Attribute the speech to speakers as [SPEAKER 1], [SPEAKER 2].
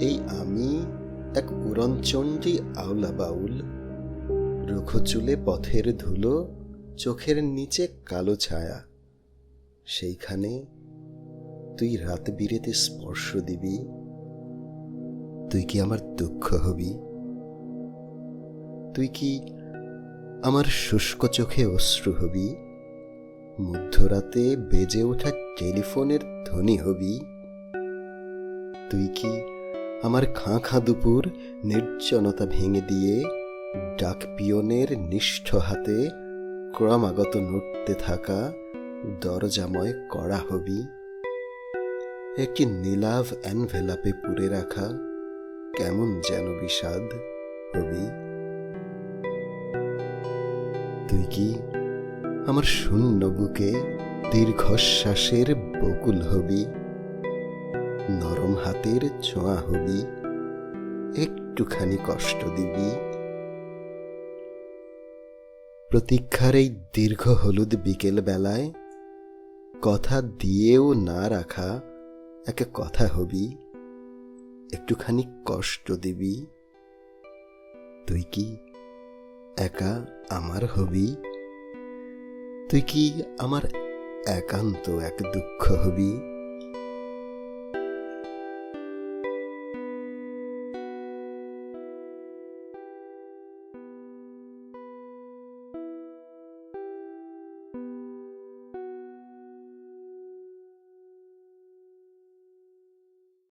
[SPEAKER 1] এই আমি এক উড়নচণ্ডী আওলা বাউল রুখো চুলে পথের ধুলো, চোখের নিচে কালো ছায়া। সেইখানে তুই রাত বিরেতে স্পর্শ দিবি। তুই কি আমার দুঃখ হবি? তুই কি আমার শুষ্ক চোখে অশ্রু হবি? মধ্যরাতে বেজে ওঠা টেলিফোনের ধ্বনি হবি? তুই কি আমার খাঁ খাঁ দুপুর নির্জনতা ভেঙে দিয়ে ডাক পিয়নের নিষ্ঠ হাতে ক্রমাগত নড়তে থাকা দরজাময় কড়া হবি? একটি নীলাভ অ্যানভেলাপে পুরে রাখা কেমন যেন বিষাদ হবি? তুই কি আমার শূন্য বুকে দীর্ঘশ্বাসের বকুল হবি? নরম হাতের ছোঁয়া হবি, একটুখানি কষ্ট দিবি। প্রতীক্ষার এই দীর্ঘ হলুদ বিকেল বেলায় কথা দিয়েও না রাখা একে কথা হবি, একটুখানি কষ্ট দিবি। তুই কি একা আমার হবি? তুই কি আমার একান্ত এক দুঃখ হবি?